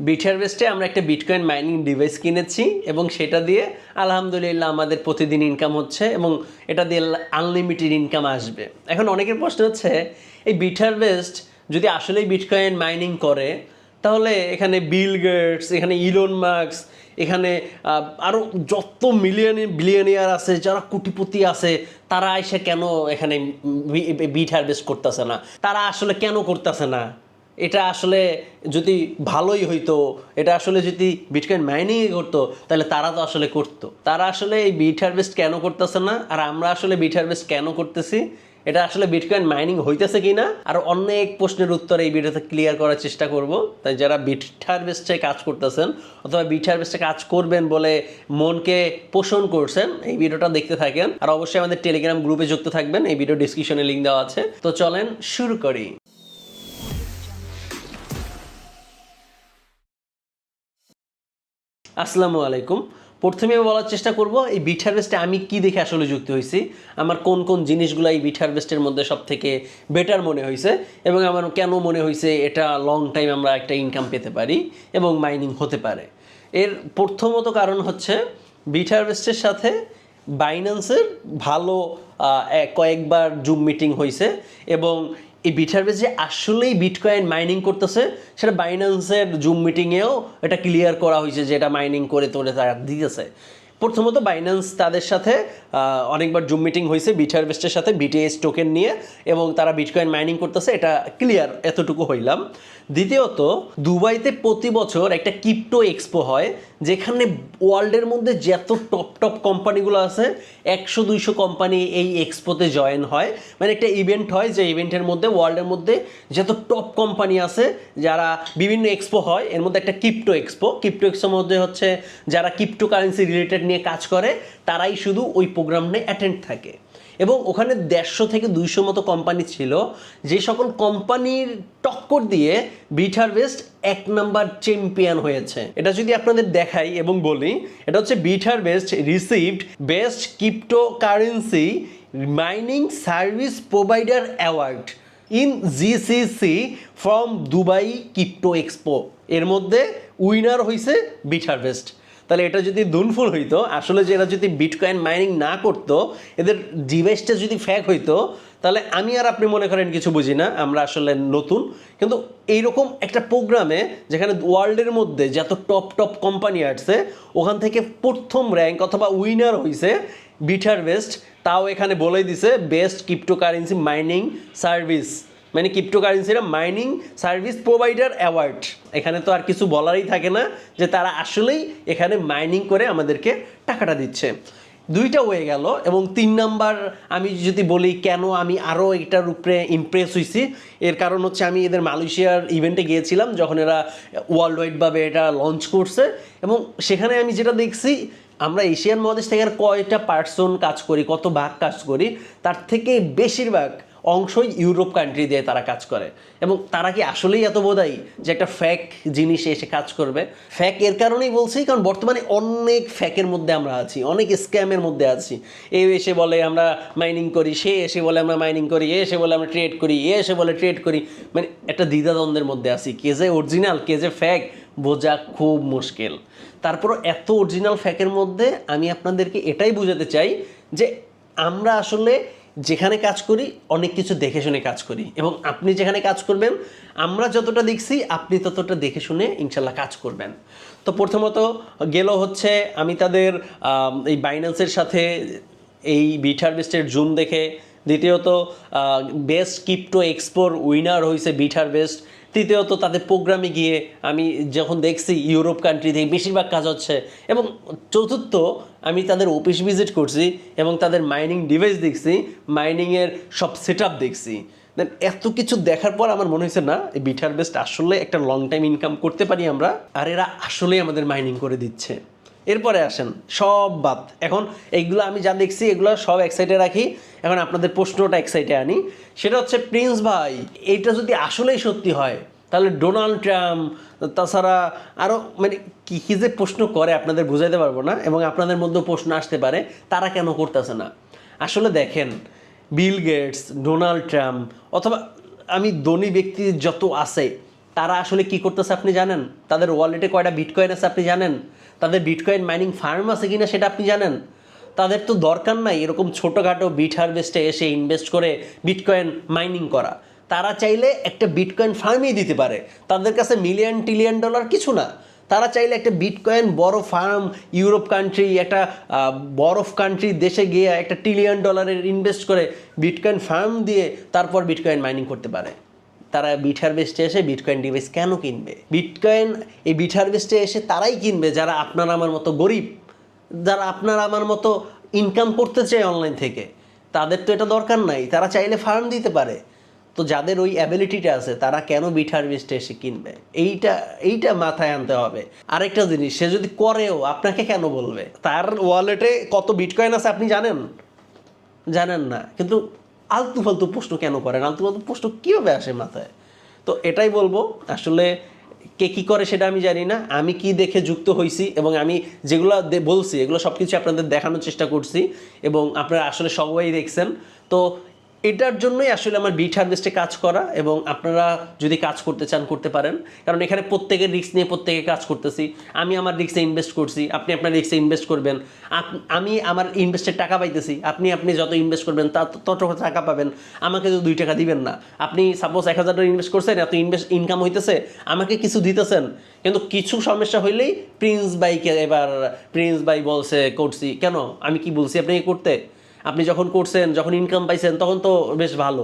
Bit হারভেস্টে আমরা একটা bitcoin mining device কিনেছি এবং সেটা দিয়ে আলহামদুলিল্লাহ আমাদের প্রতিদিন ইনকাম হচ্ছে এবং এটা দিয়ে আনলিমিটেড ইনকাম আসবে। এখন অনেকের প্রশ্ন হচ্ছে, এই বিট হারভেস্ট যদি আসলেই বিটকয়েন মাইনিং করে, তাহলে এখানে বিল গেটস এখানে ইলন মার্কস এখানে আরও যত মিলিয়ন বিলিয়নিয়ার আছে, যারা কোটিপতি আছে, তারা এসে কেন এখানে বিট হারভেস্ট করতেছে না? তারা আসলে কেন করতেছে না? এটা আসলে যদি ভালোই হইতো, এটা আসলে যদি বিটকয়েন মাইনিং করতো, তাহলে তারা তো আসলে করতো। তারা আসলে এই বিট হারভেস্ট কেন করতেছে না? আর আমরা আসলে বিট হারভেস্ট কেন করতেছি? এটা আসলে বিটকয়েন মাইনিং হইতেছে কিনা? আর অনেক প্রশ্নের উত্তর এই ভিডিওতে ক্লিয়ার করার চেষ্টা করব। তাই যারা বিট হারভেস্টে কাজ করতেছেন অথবা বিট হারভেস্টে কাজ করবেন বলে মনকে পোষণ করছেন, এই ভিডিওটা দেখতে থাকেন। আর অবশ্যই আমাদের টেলিগ্রাম গ্রুপে যুক্ত থাকবেন, এই ভিডিও ডিসক্রিপশনে লিঙ্ক দেওয়া আছে। তো চলেন শুরু করি। আসসালামু আলাইকুম। প্রথমে আমি বলার চেষ্টা করব, এই বিট হারভেস্টে আমি কি দেখে আসলে যুক্ত হয়েছি, আমার কোন কোন জিনিসগুলো এই বিট হারভেস্টের মধ্যে সব থেকে বেটার মনে হয়েছে এবং আমার কেন মনে হয়েছে এটা লং টাইম আমরা একটা ইনকাম পেতে পারি এবং মাইনিং হতে পারে। এর প্রথমত কারণ হচ্ছে বিট হারভেস্টের সাথে বাইন্যান্সের ভালো কয়েকবার জুম মিটিং হয়েছে এবং এই বিটারবেস যে আসলেই বিটকয়েন মাইনিং করতেছে, সেটা বাইন্যান্সের জুম মিটিংয়েও এটা ক্লিয়ার করা হয়েছে যে এটা মাইনিং করে তোলে তারা দিয়েছে প্রথমত বাইন্যান্স তাদের সাথে অনেকবার জুম মিটিং হয়েছে বিটারবেস্টের সাথে বিটিএস টোকেন নিয়ে, এবং তারা বিটকয়েন মাইনিং করতেছে, এটা ক্লিয়ার এতটুকু হইলাম। দ্বিতীয়ত, দুবাইতে প্রতি বছর একটা কিপ্টো এক্সপো হয়, যেখানে ওয়ার্ল্ডের মধ্যে যত টপ টপ কোম্পানিগুলো আছে, একশো, দুইশো কোম্পানি এই এক্সপোতে জয়েন হয়। মানে একটা ইভেন্ট হয় যে ইভেন্টের মধ্যে, ওয়ার্ল্ডের মধ্যে যত টপ কোম্পানি আছে, যারা বিভিন্ন এক্সপো হয়, এর মধ্যে একটা কিপ্টো এক্সপো। কিপ্টো এক্সপোর মধ্যে হচ্ছে যারা ক্রিপ্টো কারেন্সি রিলেটেড নিয়ে কাজ করে, তারাই শুধু ওই প্রোগ্রামে অ্যাটেন্ড থাকে। এবং ওখানে দেড়শো থেকে দুইশো মতো কোম্পানি ছিল। যে সকল কোম্পানির টক্কর দিয়ে বিট হারভেস্ট এক নাম্বার চ্যাম্পিয়ন হয়েছে। এটা যদি আপনাদের দেখাই এবং বলি, এটা হচ্ছে Bit Harvest received best cryptocurrency mining service provider award in GCC from Dubai crypto expo এর মধ্যে উইনার হয়েছে বিট হারভেস্ট তাহলে এটা যদি দুনফুল হইতো, আসলে যে এরা যদি বিটকয়েন মাইনিং না করতো, এদের ডিভাইসটা যদি ফ্যাক হইতো, তাহলে আমি আর আপনি মনে করেন কিছু বুঝি না, আমরা আসলে নতুন। কিন্তু এইরকম একটা প্রোগ্রামে যেখানে ওয়ার্ল্ডের মধ্যে যত টপ টপ কোম্পানি আসছে, ওখান থেকে প্রথম র্যাঙ্ক অথবা উইনার হইছে বিটার বেস্ট তাও এখানে বলেই দিছে বেস্ট ক্রিপ্টোকারেন্সি মাইনিং সার্ভিস মানে ক্রিপ্টোকারেন্সিরা মাইনিং সার্ভিস প্রোভাইডার অ্যাওয়ার্ড এখানে তো আর কিছু বলারই থাকে না যে তারা আসলেই এখানে মাইনিং করে আমাদেরকে টাকাটা দিচ্ছে। দুইটা হয়ে গেল এবং তিন নাম্বার আমি যদি বলি কেন আমি আরও এটার উপরে ইমপ্রেস হয়েছি এর কারণ হচ্ছে আমি এদের মালয়েশিয়ার ইভেন্টে গিয়েছিলাম যখন এরা ওয়ার্ল্ড ওয়াইডভাবে এটা লঞ্চ করছে এবং সেখানে আমি যেটা দেখছি, আমরা এশিয়ান মহাদেশ থেকে কয়টা পার্সন কাজ করি, কত ভাগ কাজ করি, তার থেকে বেশিরভাগ অংশই ইউরোপ কান্ট্রি দিয়ে তারা কাজ করে। এবং তারা কি আসলেই এত বোধাই যে একটা ফ্যাক জিনিস এসে কাজ করবে? ফ্যাক এর কারণেই বলছি, কারণ বর্তমানে অনেক ফ্যাকের মধ্যে আমরা আছি, অনেক স্ক্যামের মধ্যে আছি। এ এসে বলে আমরা মাইনিং করি, সে এসে বলে আমরা মাইনিং করি, এ এসে বলে আমরা ট্রেড করি, এ এসে বলে ট্রেড করি। মানে একটা দ্বিধাদ্বন্দ্বের মধ্যে আছি, কে যে অরিজিনাল কে যে ফ্যাক বোঝা খুব মুশকিল। তারপর এত অরিজিনাল ফ্যাকের মধ্যে আমি আপনাদেরকে এটাই বোঝাতে চাই যে আমরা আসলে যেখানে কাজ করি, অনেক কিছু দেখে শুনে কাজ করি। এবং আপনি যেখানে কাজ করবেন, আমরা যতটা দেখছি, আপনি ততটা দেখে শুনে ইনশাল্লাহ কাজ করবেন। তো প্রথমত গেল হচ্ছে, আমি তাদের এই বাইন্যান্সের সাথে এই বিট হারভেস্টের জুম দেখে। দ্বিতীয়ত বেস্ট কিপ্টো এক্সপোর উইনার হয়েছে বিট হারভেস্ট তৃতীয়ত তাদের প্রোগ্রামে গিয়ে আমি যখন দেখছি ইউরোপ কান্ট্রি থেকে বেশিরভাগ কাজ হচ্ছে এবং চতুর্থ, আমি তাদের অফিস ভিজিট করছি এবং তাদের মাইনিং ডিভাইস দেখছি মাইনিংয়ের সব সেট দেখছি। দেন এত কিছু দেখার পর আমার মনে হয়েছে, না, এই বিটার বেস্ট আসলে একটা লং টাইম ইনকাম করতে পারি আমরা। আর এরা আসলেই আমাদের মাইনিং করে দিচ্ছে। এরপরে আসেন, সব বাদ। এখন এইগুলো আমি যা দেখছি, এগুলো সব এক সাইডে রাখি। এখন আপনাদের প্রশ্নটা এক সাইডে আনি। সেটা হচ্ছে, প্রিন্স ভাই, এইটা যদি আসলেই সত্যি হয়, তাহলে ডোনাল্ড ট্রাম্প, তাছাড়া আরও মানে কী কী যে প্রশ্ন করে আপনাদের বুঝাইতে পারব না, এবং আপনাদের মধ্যেও প্রশ্ন আসতে পারে, তারা কেন করতেছে না? আসলে দেখেন, বিল গেটস, ডোনাল্ড ট্রাম্প, অথবা আমি ধনী ব্যক্তি যত আছে তারা আসলে কি করতেছে আপনি জানেন? তাদের ওয়ালেটে কয়টা বিটকয়েন আছে আপনি জানেন? তাদের বিটকয়েন মাইনিং ফার্ম আছে কিনা সেটা আপনি জানেন? তাদের তো দরকার নাই এরকম ছোটোখাটো বিট হারভেস্টে এসে ইনভেস্ট করে বিটকয়েন মাইনিং করা। তারা চাইলে একটা বিটকয়েন ফার্মই দিতে পারে। তাদের কাছে মিলিয়ন ট্রিলিয়ন ডলার কিছু না। তারা চাইলে একটা বিটকয়েন বড় ফার্ম ইউরোপ কান্ট্রি একটা বরফ কান্ট্রি দেশে গিয়ে একটা ট্রিলিয়ন ডলারের ইনভেস্ট করে বিটকয়েন ফার্ম দিয়ে তারপর বিটকয়েন মাইনিং করতে পারে। তারা বিট হারভেস্টে এসে বিটকয়েন ডিভাইস কেন কিনবে? বিটকয়েন, এই বিট হারভেস্টে এসে তারাই কিনবে যারা আপনার আমার মতো গরিব, যারা আপনার আমার মতো ইনকাম করতে চায় অনলাইন থেকে। তাদের তো এটা দরকার নাই, তারা চাইলে ফার্ম দিতে পারে। তো যাদের ওই অ্যাবিলিটিটা আছে, তারা কেন বিট হারভেস্টে এসে কিনবে? এইটা এইটা মাথায় আনতে হবে। আরেকটা জিনিস, সে যদি করেও, আপনাকে কেন বলবে? তার ওয়ালেটে কত বিটকয়েন আছে আপনি জানেন? জানেন না। কিন্তু আলতু ফালতু প্রশ্ন কেন করেন? আলতু ফালতু প্রশ্ন কীভাবে আসে মাথায়? তো এটাই বলব, আসলে কে কী করে সেটা আমি জানি না। আমি কি দেখে যুক্ত হয়েছি এবং আমি যেগুলো বলছি, এগুলো সব কিছু আপনাদের দেখানোর চেষ্টা করছি এবং আপনারা আসলে সবাই দেখছেন। তো এটার জন্যই আসলে আমার বিট হারভেস্টে কাজ করা এবং আপনারা যদি কাজ করতে চান, করতে পারেন। কারণ এখানে প্রত্যেকের রিস্ক নিয়ে প্রত্যেকে কাজ করতেছি। আমি আমার রিক্সে ইনভেস্ট করছি, আপনি আপনার রিক্সে ইনভেস্ট করবেন। আমি আমার ইনভেস্টের টাকা পাইতেছি, আপনি আপনি যত ইনভেস্ট করবেন, তা, তত টাকা পাবেন। আমাকে তো দুই টাকা দিবেন না। আপনি সাপোজ এক হাজার টাকা ইনভেস্ট করছেন, এত ইনভেস্ট ইনকাম হইতেছে, আমাকে কিছু দিতেছেন। কিন্তু কিছু সমস্যা হইলেই প্রিন্স বাইকে এবার প্রিন্স বাই বলছে, করছি। কেন? আমি কি বলছি আপনাকে করতে? আপনি যখন করছেন, যখন ইনকাম পাইছেন, তখন তো বেশ ভালো।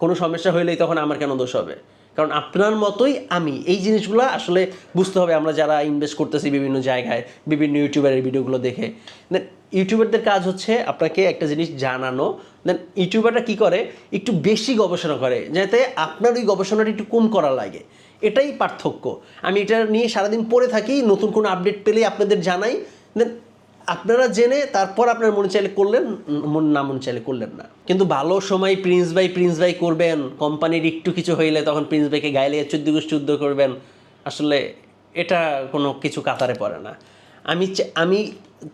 কোনো সমস্যা হইলেই তখন আমার কেন দোষ হবে? কারণ আপনার মতোই আমি। এই জিনিসগুলো আসলে বুঝতে হবে আমরা যারা ইনভেস্ট করতেছি বিভিন্ন জায়গায়, বিভিন্ন ইউটিউবারের ভিডিওগুলো দেখে। দেন ইউটিউবারদের কাজ হচ্ছে আপনাকে একটা জিনিস জানানো। দেন ইউটিউবাররা কী করে? একটু বেশি গবেষণা করে, যাতে আপনার ওই গবেষণাটা একটু কম করা লাগে। এটাই পার্থক্য। আমি এটা নিয়ে সারাদিন পড়ে থাকি, নতুন কোনো আপডেট পেলেই আপনাদের জানাই। দেন আপনারা জেনে তারপর আপনার মনে চাইলে করলেন, মন না মনে চাইলে করলেন না। কিন্তু ভালো সময় প্রিন্স ভাই প্রিন্স ভাই করবেন কোম্পানির একটু কিছু হইলে তখন প্রিন্স ভাইকে গাইলে চোদ্দ যুদ্ধ করবেন। আসলে এটা কোনো কিছু কাতারে পড়ে না। আমি আমি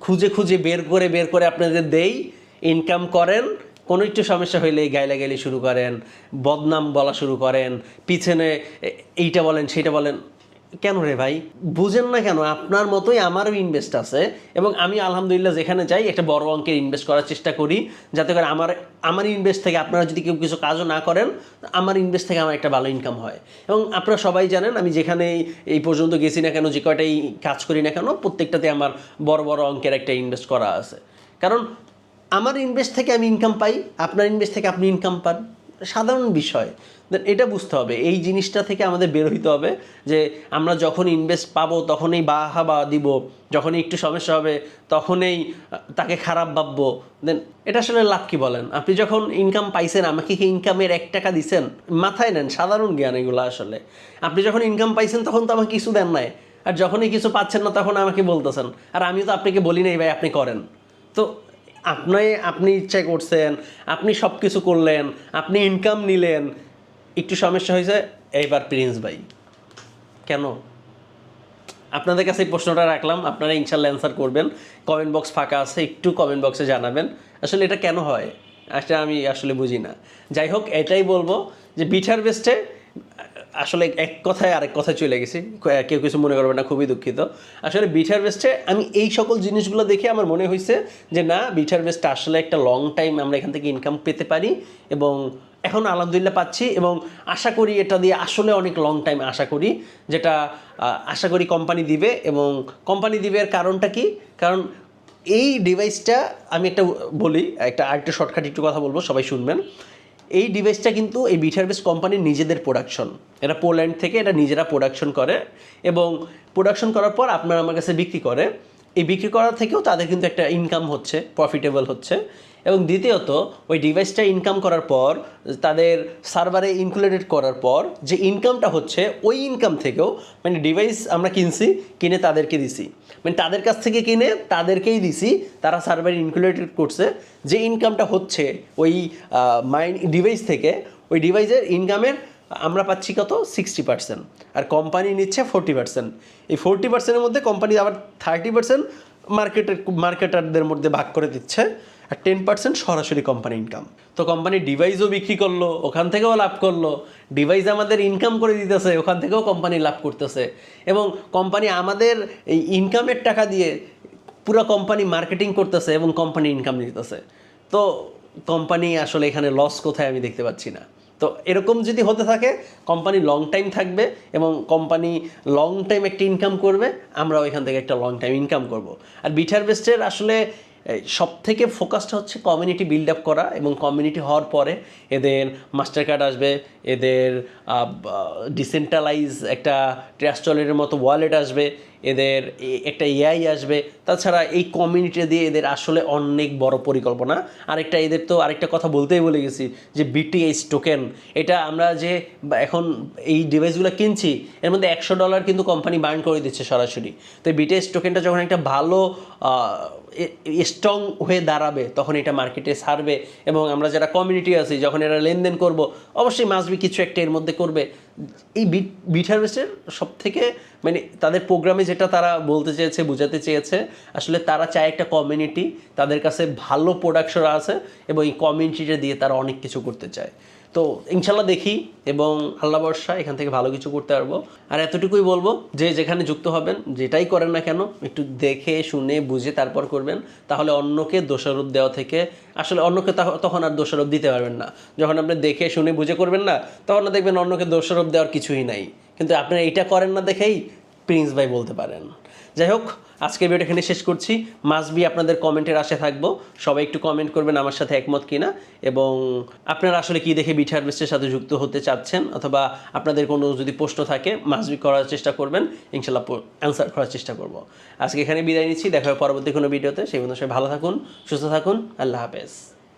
খুঁজে খুঁজে বের করে বের করে আপনাদের দেই ইনকাম করেন, কোনো একটু সমস্যা হইলে গাইলাগাইলি শুরু করেন, বদনাম বলা শুরু করেন, পিছনে এইটা বলেন, সেইটা বলেন। কেন রে ভাই? বুঝেন না কেন, আপনার মতোই আমারও ইনভেস্ট আছে এবং আমি আলহামদুলিল্লাহ যেখানে যাই একটা বড় অঙ্কের ইনভেস্ট করার চেষ্টা করি, যাতে করে আমার আমার ইনভেস্ট থেকে আপনারা যদি কেউ কিছু কাজও না করেন, আমার ইনভেস্ট থেকে আমার একটা ভালো ইনকাম হয়। এবং আপনারা সবাই জানেন, আমি যেখানে এই পর্যন্ত গেছি না কেন, যে কয়টাই কাজ করি না কেন, প্রত্যেকটাতে আমার বড় বড় অঙ্কের একটা ইনভেস্ট করা আছে। কারণ, আমার ইনভেস্ট থেকে আমি ইনকাম পাই, আপনার ইনভেস্ট থেকে আপনি ইনকাম পান। সাধারণ বিষয় Then এটা বুঝতে হবে। এই জিনিসটা থেকে আমাদের বের হইতে হবে যে আমরা যখন ইনভেস্ট পাবো, তখনই বাহাবা দিব, যখনই একটু সমস্যা হবে, তখনই তাকে খারাপ ভাববো। দেন এটা আসলে লাভ কি বলেন? আপনি যখন ইনকাম পাইছেন, আমাকে কি ইনকামের এক টাকা দিছেন? মাথায় নেন, সাধারণ জ্ঞান এগুলো আসলে। আপনি যখন ইনকাম পাইছেন, তখন তো আমাকে কিছু দেন নাই। আর যখনই কিছু পাচ্ছেন না, তখন আমাকে বলতেছেন। আর আমি তো আপনাকে বলি নাই, ভাই, আপনি করেন। তো আপনি আপনি ইচ্ছে করছেন, আপনি সব কিছু করলেন, আপনি ইনকাম নিলেন, একটু সমস্যা হয়েছে, এইবার প্রিন্স ভাই। কেন? আপনাদের কাছে এই প্রশ্নটা রাখলাম, আপনারা ইনশাল্লাহ অ্যান্সার করবেন। কমেন্ট বক্স ফাঁকা আছে, একটু কমেন্ট বক্সে জানাবেন। আসলে এটা কেন হয়? আসলে আমি আসলে বুঝি না। যাই হোক, এটাই বলব যে বিটার বেস্টে আসলে এক কথায় আরেক কথায় চলে গেছি। কেউ কিছু মনে করবে না, খুবই দুঃখিত। আসলে বিটার বেস্টে আমি এই সকল জিনিসগুলো দেখে আমার মনে হয়েছে যে, না, বিটার বেস্টে আসলে একটা লং টাইম আমরা এখান থেকে ইনকাম পেতে পারি এবং এখন আলহামদুলিল্লাহ পাচ্ছি এবং আশা করি এটা দিয়ে আসলে অনেক লং টাইম আশা করি, যেটা আশা করি কোম্পানি দিবে এবং কোম্পানি দিবে এর কারণটা কি? কারণ এই ডিভাইসটা আমি একটা বলি, একটা আরেকটা শর্টকাট একটু কথা বলব, সবাই শুনবেন। এই ডিভাইসটা কিন্তু এই বিটারবেস কোম্পানির নিজেদের প্রোডাকশন এটা পোল্যান্ড থেকে এটা নিজেরা প্রোডাকশন করে এবং প্রোডাকশন করার পর আপনারা আমার কাছে বিক্রি করে। এই বিক্রি করা থেকেও তাদের কিন্তু একটা ইনকাম হচ্ছে প্রফিটেবল হচ্ছে। এবং দ্বিতীয়ত, ওই ডিভাইসটা ইনকাম করার পর, তাদের সার্ভারে ইনক্লুডেড করার পর, যে ইনকামটা হচ্ছে, ওই ইনকাম থেকেও মানে ডিভাইস আমরা কিনছি, কিনে তাদেরকে দিছি। মানে তাদের কাছ থেকে কিনে, তাদেরকেই দিছি, তারা সার্ভারে ইনক্লুডেড করছে। যে ইনকামটা হচ্ছে, ওই মাইন ডিভাইস থেকে, ওই ডিভাইসের ইনকামের আমরা পাচ্ছি কত? সিক্সটি পার্সেন্ট আর কোম্পানি নিচ্ছে ফোরটি পার্সেন্ট এই ফোরটি পার্সেন্টের মধ্যে কোম্পানি আবার থার্টি পার্সেন্ট মার্কেটের মার্কেটারদের মধ্যে ভাগ করে দিচ্ছে। আর টেন পার্সেন্ট সরাসরি কোম্পানি ইনকাম তো কোম্পানি ডিভাইসও বিক্রি করল, ওখান থেকেও লাভ করল। ডিভাইস আমাদের ইনকাম করে দিতেছে, ওখান থেকেও কোম্পানি লাভ করতেছে। এবং কোম্পানি আমাদের এই ইনকামের টাকা দিয়ে পুরো কোম্পানি মার্কেটিং করতেছে এবং কোম্পানি ইনকাম দিতেছে তো কোম্পানি আসলে এখানে লস কোথায় আমি দেখতে পাচ্ছি না। তো এরকম যদি হতে থাকে কোম্পানি লং টাইম থাকবে এবং কোম্পানি লং টাইম একটা ইনকাম করবে, আমরাও এখান থেকে একটা লং টাইম ইনকাম করব। আর বিটার বেস্টের আসলে সব থেকে ফোকাসটা হচ্ছে কমিউনিটি বিল্ড আপ করা এবং কমিউনিটি হওয়ার পরে এদের মাস্টার কার্ড আসবে, এদের ডিসেন্ট্রালাইজ একটা ট্রাস্টলের মতো ওয়ালেট আসবে এদের একটা এআই আসবে। তাছাড়া এই কমিউনিটি দিয়ে এদের আসলে অনেক বড় পরিকল্পনা। আরেকটা এদের তো আরেকটা কথা বলতেই বলে গেছি, যে বিটিএইচ টোকেন এটা আমরা যে এখন এই ডিভাইসগুলো কিনছি, এর মধ্যে একশো ডলার কিন্তু কোম্পানি বার্ন করে দিচ্ছে সরাসরি। তো বিটিএইচ টোকেনটা যখন একটা ভালো স্ট্রং হয়ে দাঁড়াবে, তখন এটা মার্কেটে ছাড়বে এবং আমরা যারা কমিউনিটি আছি, যখন এরা লেনদেন করব, অবশ্যই মাসবি কিছু একটা এর মধ্যে করবে। এই বিট বিট হারভেস্টের সব থেকে মানে তাদের প্রোগ্রামে যেটা তারা বলতে চেয়েছে, বোঝাতে চেয়েছে, আসলে তারা চায় একটা কমিউনিটি তাদের কাছে ভালো প্রোডাকশন আছে এবং এই কমিউনিটিটা দিয়ে তারা অনেক কিছু করতে চায়। তো ইনশাল্লাহ দেখি এবং আল্লাহ বর্ষা এখান থেকে ভালো কিছু করতে পারব। আর এতটুকুই বলব যে যেখানে যুক্ত হবেন, যেটাই করেন না কেন, একটু দেখে, শুনে, বুঝে তারপর করবেন। তাহলে অন্যকে দোষারোপ দেওয়া থেকে, আসলে অন্যকে তখ- তখন আর দোষারোপ দিতে পারবেন না। যখন আপনি দেখে, শুনে, বুঝে করবেন না, তখন দেখবেন অন্যকে দোষারোপ দেওয়ার কিছুই নাই। কিন্তু আপনারা এইটা করেন না দেখেই প্রিন্স ভাই বলতে পারেন। যাই হোক, আজকের ভিডিওটা এখানে শেষ করছি। মাসবি আপনাদের কমেন্টের আশে থাকব। সবাই একটু কমেন্ট করবেন আমার সাথে একমত কিনা এবং আপনারা আসলে কি দেখে বিট হারভেস্টের সাথে যুক্ত হতে চাচ্ছেন অথবা আপনাদের কোনো যদি প্রশ্ন থাকে, মাসবি করার চেষ্টা করবেন। ইনশাল্লাহ অ্যান্সার করার চেষ্টা করব। আজকে এখানে বিদায় নিচ্ছি। দেখা হবে পরবর্তী কোনো ভিডিওতে সেই বন্ধু সবাই ভালো থাকুন, সুস্থ থাকুন। আল্লাহ হাফেজ।